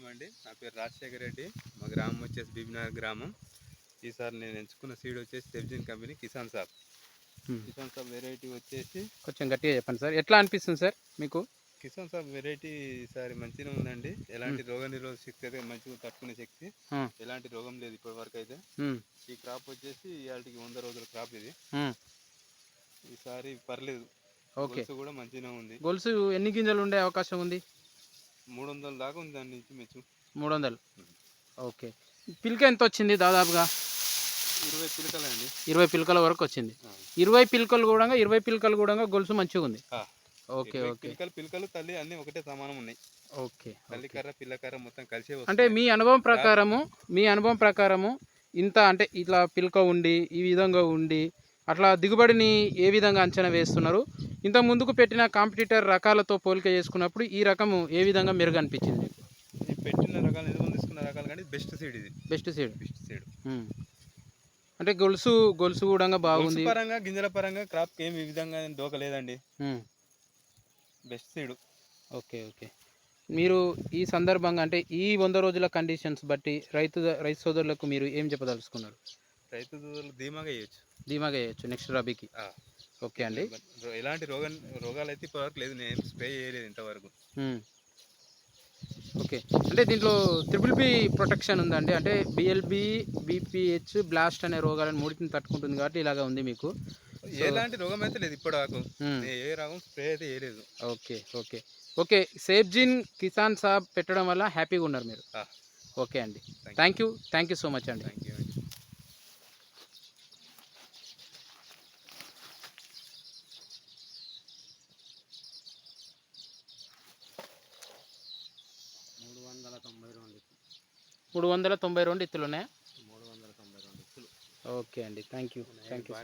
నమస్కారం అండి. నా పేరు రాజశేఖర్ రెడ్డి. మా గ్రామం వచ్చేసి బీబీనగర్ గ్రామం. ఈసారి నేను ఎంచుకున్న సీడ్ వచ్చేసి సెబ్జిన్ కంపెనీ కిసాన్ సాబ్. కిసాన్ సాబ్ వెరైటీ వచ్చేసి కొంచెం గట్టిగా చెప్పండి సార్. ఎట్లా అనిపిస్తుంది సార్ మీకు? కిసాన్ సాబ్ వెరైటీ ఈసారి మంచిగా ఉందండి. ఎలాంటి రోగ నిరోధక శక్తి అయితే మంచిగా తట్టుకునే శక్తి. ఎలాంటి రోగం లేదు ఇప్పటి వరకు అయితే ఈ క్రాప్ వచ్చేసి ఇవాళకి వంద రోజుల క్రాప్ ఇది. ఈసారి పర్లేదు. ఓకే. గొలుసు కూడా మంచిగా ఉంది. గొలుసు ఎన్ని గింజలు ఉండే అవకాశం ఉంది? మూడు వందల దాకా ఉంది దాని నుంచి మెచ్చు. మూడు వందలు ఓకే. పిల్క ఎంత వచ్చింది దాదాపుగా? ఇరవై పిలకలండి ఇరవై పిలకల వరకు వచ్చింది. ఇరవై పిలకలు కూడా ఇరవై పిలకలు కూడా గొలుసు మంచిగా ఉంది. Okay okay. పిలకలు పిలకలు తల్లి అన్ని ఒకటే సమానం ఉన్నాయి. ఓకే తల్లి. కర్ర పిల్లకర్ర మొత్తం కలిసే అంటే. మీ అనుభవం ప్రకారము మీ అనుభవం ప్రకారము ఇంత అంటే ఇట్లా పిలక ఉండి ఈ విధంగా ఉండి అట్లా దిగుబడిని ఏ విధంగా అంచనా వేస్తున్నారు? ఇంత ముందుకు పెట్టిన కాంపిటీటర్ రకాలతో పోలిక చేసుకున్నప్పుడు ఈ రకము ఏ విధంగా మెరుగు అనిపించింది మీకు ఈ పెట్టిన రకాలు తీసుకున్న రకాలు కానీ బెస్ట్ సీడ్ ఇది. Best seed. Best seed. అంటే గొలుసు గొలుసు కూడా బాగుంది. పరంగా గింజల పరంగా క్రాప్ ఏం ఈ విధంగా దోక లేదండి. ఉమ్. Best seed. Okay okay. మీరు ఈ సందర్భంగా అంటే ఈ వంద రోజుల కండిషన్స్ బట్టి రైతు రైతు సోదరులకు మీరు ఏం చెప్పదలుచుకున్నారు? రైతు దూదలు ధీమాగా వేయచ్చు. ధీమాగా వేయచ్చు నెక్స్ట్ రబీకి. ఓకే అండి. ఎలాంటి రోగ రోగాలు అయితే ఇప్పటివరకు లేదు. నేను స్ప్రే చేయలేదు ఇంతవరకు. ఓకే. అంటే దీంట్లో త్రిపుల్ బి ప్రొటెక్షన్ ఉందండి. అంటే బిఎల్బి బీపీహెచ్ బ్లాస్ట్ అనే రోగాలను మూడింటిని తట్టుకుంటుంది కాబట్టి ఇలాగా ఉంది మీకు. ఎలాంటి రోగం అయితే లేదు ఇప్పటివరకు ఏ రోగం స్ప్రే అయితే చేయలేదు. Okay okay. ఓకే సేఫ్జిన్ కిసాన్ సాబ్ పెట్టడం వల్ల హ్యాపీగా ఉన్నారు మీరు. ఓకే అండి. Thank you thank you so much అండి. థ్యాంక్ యూ తొంభై రెండు మూడు వందల తొంభై రెండు ఇత్తులు ఉన్నాయా మూడు వందల తొంభై రెండు ఇత్తులు ఓకే అండి. Thank you. Thank you